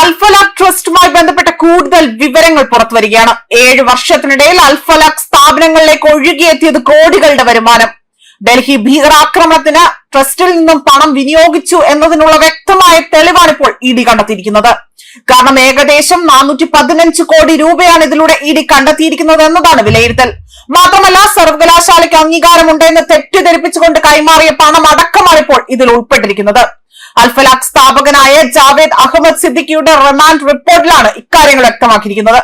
അൽഫലാഖ് ട്രസ്റ്റുമായി ബന്ധപ്പെട്ട കൂടുതൽ വിവരങ്ങൾ പുറത്തുവരികയാണ്. ഏഴ് വർഷത്തിനിടയിൽ അൽഫലാഖ് സ്ഥാപനങ്ങളിലേക്ക് ഒഴുകിയെത്തിയത് കോടികളുടെ വരുമാനം. ഡൽഹി ഭീകരാക്രമണത്തിന് ട്രസ്റ്റിൽ നിന്നും പണം വിനിയോഗിച്ചു എന്നതിനുള്ള വ്യക്തമായ തെളിവാണ് ഇപ്പോൾ ഇ കണ്ടെത്തിയിരിക്കുന്നത്. കാരണം ഏകദേശം നാനൂറ്റി പതിനഞ്ച് കോടി രൂപയാണ് ഇതിലൂടെ ഇ ഡി കണ്ടെത്തിയിരിക്കുന്നത് എന്നതാണ് വിലയിരുത്തൽ. മാത്രമല്ല സർവകലാശാലയ്ക്ക് അംഗീകാരമുണ്ടെന്ന് തെറ്റിദ്ധരിപ്പിച്ചുകൊണ്ട് കൈമാറിയ പണം അടക്കമാണ് ഇപ്പോൾ ഇതിൽ ഉൾപ്പെട്ടിരിക്കുന്നത്. അൽഫലാഖ് സ്ഥാപകനായ ജാവേദ് അഹമ്മദ് സിദ്ദിഖിയുടെ റിമാൻഡ് റിപ്പോർട്ടിലാണ് ഇക്കാര്യങ്ങൾ വ്യക്തമാക്കിയിരിക്കുന്നത്.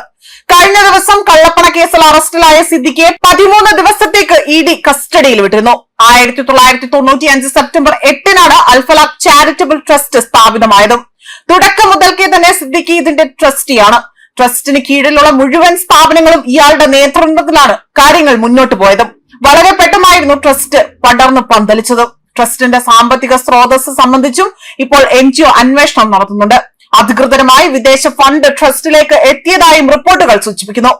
കഴിഞ്ഞ ദിവസം കള്ളപ്പണ കേസിൽ അറസ്റ്റിലായ സിദ്ദിഖിയെ പതിമൂന്ന് ദിവസത്തേക്ക് ഇ ഡി കസ്റ്റഡിയിൽ വിട്ടിരുന്നു. ആയിരത്തി തൊള്ളായിരത്തി തൊണ്ണൂറ്റി അഞ്ച് സെപ്റ്റംബർ എട്ടിനാണ് അൽഫലാഖ് ചാരിറ്റബിൾ ട്രസ്റ്റ് സ്ഥാപിതമായതും. തുടക്കം മുതൽക്കേ തന്നെ സിദ്ദിഖി ഇതിന്റെ ട്രസ്റ്റിയാണ്. ട്രസ്റ്റിന് കീഴിലുള്ള മുഴുവൻ സ്ഥാപനങ്ങളും ഇയാളുടെ നേതൃത്വത്തിലാണ് കാര്യങ്ങൾ മുന്നോട്ട് പോയതും. വളരെ പെട്ടെന്നായിരുന്നു ട്രസ്റ്റ് പടർന്നു പന്തലിച്ചതും. ട്രസ്റ്റിന്റെ സാമ്പത്തിക സ്രോതസ് സംബന്ധിച്ചും ഇപ്പോൾ എൻ ജി ഒ അന്വേഷണം നടത്തുന്നുണ്ട്. അധികൃതരുമായി വിദേശ ഫണ്ട് ട്രസ്റ്റിലേക്ക് എത്തിയതായും റിപ്പോർട്ടുകൾ സൂചിപ്പിക്കുന്നു.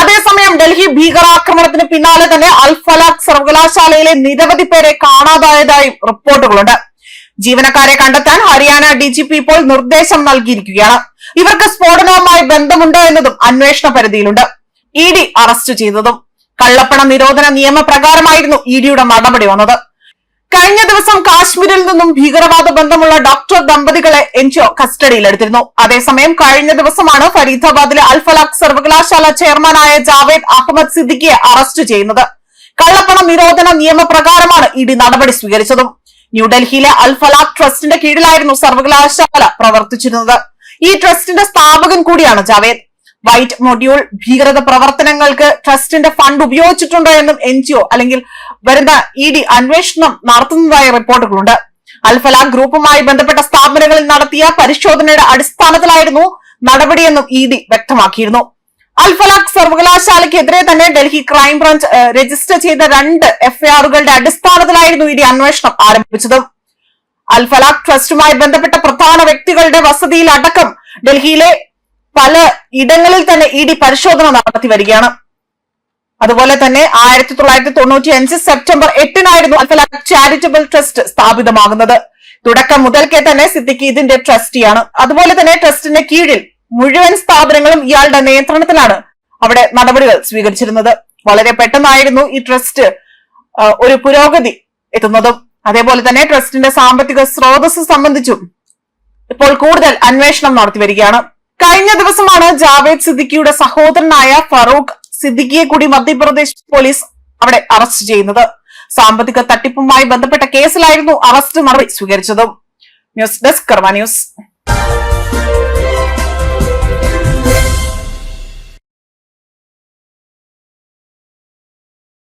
അതേസമയം ഡൽഹി ഭീകരാക്രമണത്തിന് പിന്നാലെ തന്നെ അൽഫലാഖ് സർവകലാശാലയിലെ നിരവധി പേരെ കാണാതായതായും റിപ്പോർട്ടുകളുണ്ട്. ജീവനക്കാരെ കണ്ടെത്താൻ ഹരിയാന ഡി ജി പി ഇപ്പോൾ നിർദ്ദേശം നൽകിയിരിക്കുകയാണ്. ഇവർക്ക് സ്ഫോടനവുമായി ബന്ധമുണ്ടോ എന്നതും അന്വേഷണ പരിധിയിലുണ്ട്. ഇ ഡി അറസ്റ്റ് ചെയ്തതും കള്ളപ്പണ നിരോധന നിയമപ്രകാരമായിരുന്നു ഇ ഡിയുടെ നടപടി വന്നത്. കഴിഞ്ഞ ദിവസം കാശ്മീരിൽ നിന്നും ഭീകരവാദ ബന്ധമുള്ള ഡോക്ടർ ദമ്പതികളെ എൻജിഒ കസ്റ്റഡിയിലെടുത്തിരുന്നു. അതേസമയം കഴിഞ്ഞ ദിവസമാണ് ഫരീദാബാദിലെ അൽഫലാഖ് സർവകലാശാല ചെയർമാനായ ജാവേദ് അഹമ്മദ് സിദ്ദിഖിയെ അറസ്റ്റ് ചെയ്യുന്നത്. കള്ളപ്പണ നിരോധന നിയമപ്രകാരമാണ് ഇഡി നടപടി സ്വീകരിച്ചതും. ന്യൂഡൽഹിയിലെ അൽഫലാഖ് ട്രസ്റ്റിന്റെ കീഴിലായിരുന്നു സർവകലാശാല പ്രവർത്തിച്ചിരുന്നത്. ഈ ട്രസ്റ്റിന്റെ സ്ഥാപകൻ കൂടിയാണ് ജാവേദ്. വൈറ്റ് മൊഡ്യൂൾ ഭീകരത പ്രവർത്തനങ്ങൾക്ക് ട്രസ്റ്റിന്റെ ഫണ്ട് ഉപയോഗിച്ചിട്ടുണ്ടോ എന്നും എൻ ജി ഒ അല്ലെങ്കിൽ വരുന്ന ഇ ഡി അന്വേഷണം നടത്തുന്നതായ റിപ്പോർട്ടുകളുണ്ട്. അൽഫലാഖ് ഗ്രൂപ്പുമായി ബന്ധപ്പെട്ട സ്ഥാപനങ്ങളിൽ നടത്തിയ പരിശോധനയുടെ അടിസ്ഥാനത്തിലായിരുന്നു നടപടിയെന്നും ഇ ഡി വ്യക്തമാക്കിയിരുന്നു. അൽഫലാഖ് സർവകലാശാലയ്ക്കെതിരെ തന്നെ ഡൽഹി ക്രൈംബ്രാഞ്ച് രജിസ്റ്റർ ചെയ്ത രണ്ട് എഫ്ഐആറുകളുടെ അടിസ്ഥാനത്തിലായിരുന്നു ഇ ഡി അന്വേഷണം ആരംഭിച്ചത്. അൽഫലാഖ് ട്രസ്റ്റുമായി ബന്ധപ്പെട്ട പ്രധാന വ്യക്തികളുടെ വസതിയിൽ അടക്കം ഡൽഹിയിലെ പല ഇടങ്ങളിൽ തന്നെ ഇ ഡി പരിശോധന നടത്തി വരികയാണ്. അതുപോലെ തന്നെ ആയിരത്തി തൊള്ളായിരത്തി തൊണ്ണൂറ്റി അഞ്ച് സെപ്റ്റംബർ എട്ടിനായിരുന്നു അൽഫലാഖ് ചാരിറ്റബിൾ ട്രസ്റ്റ് സ്ഥാപിതമാകുന്നത്. തുടക്കം മുതൽക്കേ തന്നെ സിദ്ദിഖ് ഇതിന്റെ ട്രസ്റ്റിയാണ്. അതുപോലെ തന്നെ ട്രസ്റ്റിന്റെ കീഴിൽ മുഴുവൻ സ്ഥാപനങ്ങളും ഇയാളുടെ നിയന്ത്രണത്തിലാണ് അവിടെ നടപടികൾ സ്വീകരിച്ചിരുന്നത്. വളരെ പെട്ടെന്നായിരുന്നു ഈ ട്രസ്റ്റ് ഒരു പുരോഗതി എത്തുന്നതും. അതേപോലെ തന്നെ ട്രസ്റ്റിന്റെ സാമ്പത്തിക സ്രോതസ് സംബന്ധിച്ചും ഇപ്പോൾ കൂടുതൽ അന്വേഷണം നടത്തി വരികയാണ്. കഴിഞ്ഞ ദിവസമാണ് ജാവേദ് സിദ്ദിഖിയുടെ സഹോദരനായ ഫറൂഖ് സിദ്ദിഖിയെ കൂടി മധ്യപ്രദേശ് പോലീസ് അവിടെ അറസ്റ്റ് ചെയ്യുന്നത്. സാമ്പത്തിക തട്ടിപ്പുമായി ബന്ധപ്പെട്ട കേസിലായിരുന്നു അറസ്റ്റ് നടപടി സ്വീകരിച്ചതും. News desk Karma news.